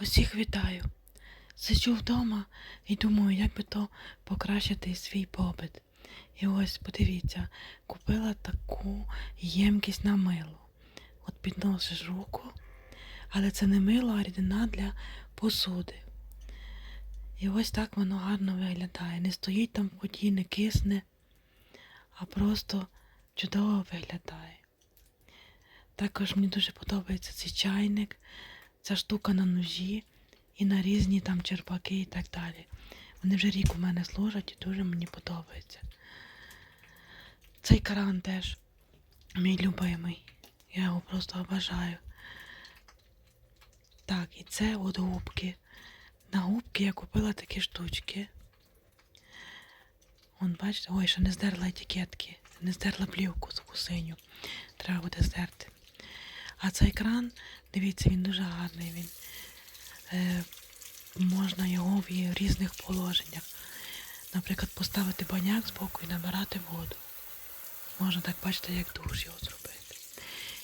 Усіх вітаю. Сиджу вдома і думаю, як би то покращити свій побит. І ось подивіться, купила таку ємкість на мило. От підносиш руку, але це не мило, а рідина для посуди. І ось так воно гарно виглядає. Не стоїть там в воді, не кисне, а просто чудово виглядає. Також мені дуже подобається цей чайник, ця штука на ножі і на різні там черпаки і так далі. Вони вже рік у мене служать і дуже мені подобається. Цей кран теж мій любимий. Я його просто обожаю. Так, і це от губки. На губки я купила такі штучки. Вон, бачите, ой, ще не здерла етикетки, не здерла плівку таку синю. Треба буде здерти. А цей кран, дивіться, він дуже гарний. Він, е, можна його в різних положеннях. Наприклад, поставити баняк збоку і набирати воду. Можна так бачите, як душ його зробити.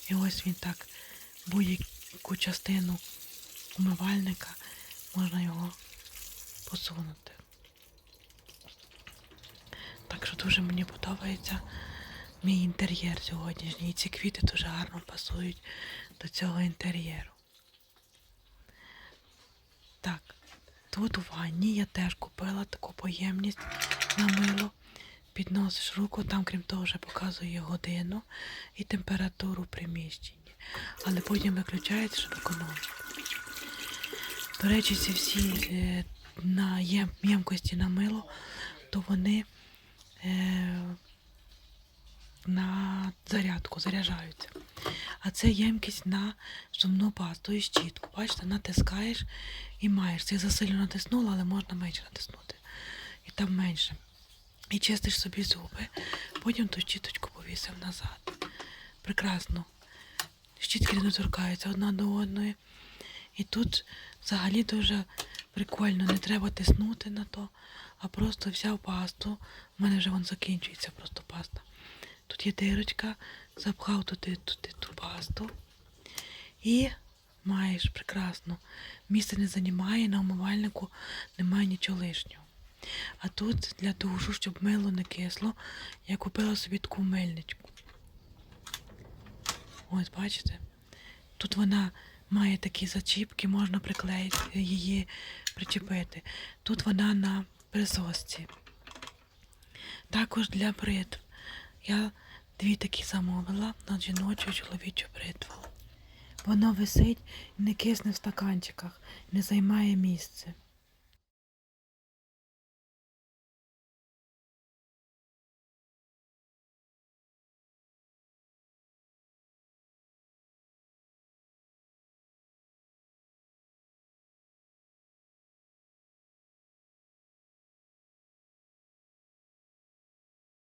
І ось він так, будь-яку частину умивальника можна його посунути. Так що дуже мені подобається мій інтер'єр сьогоднішній. І ці квіти дуже гарно пасують до цього інтер'єру. Так, тут у ванні я теж купила таку поємність на мило. Підносиш руку, там, крім того, вже показує годину і температуру приміщення. Але потім виключається, щоб економити. До речі, ці всі е, на єм, ємкості на мило, то вони е, на зарядку заряджаються. А це ємкість на зубну пасту і щітку. Бачите, натискаєш і маєш. Я засилю натиснула, але можна менше натиснути. І там менше. І чистиш собі зуби, потім ту щіточку повісив назад. Прекрасно. Щітки не доторкаються одна до одної. І тут взагалі дуже прикольно, не треба тиснути на то, а просто взяв пасту. У мене вже вон закінчується просто паста. Тут є дирочка, запхав туди, туди ту пасту. І маєш прекрасно. Місце не займає, на умивальнику немає нічого лишнього. А тут для душу, щоб мило не кисло, я купила собі таку мильничку. Ось, бачите? Тут вона має такі зачіпки, можна приклеїти її, причепити. Тут вона на присосці. Також для бритв. Я дві такі замовила на жіночу і чоловічу бритву. Воно висить і не кисне в стаканчиках, не займає місце.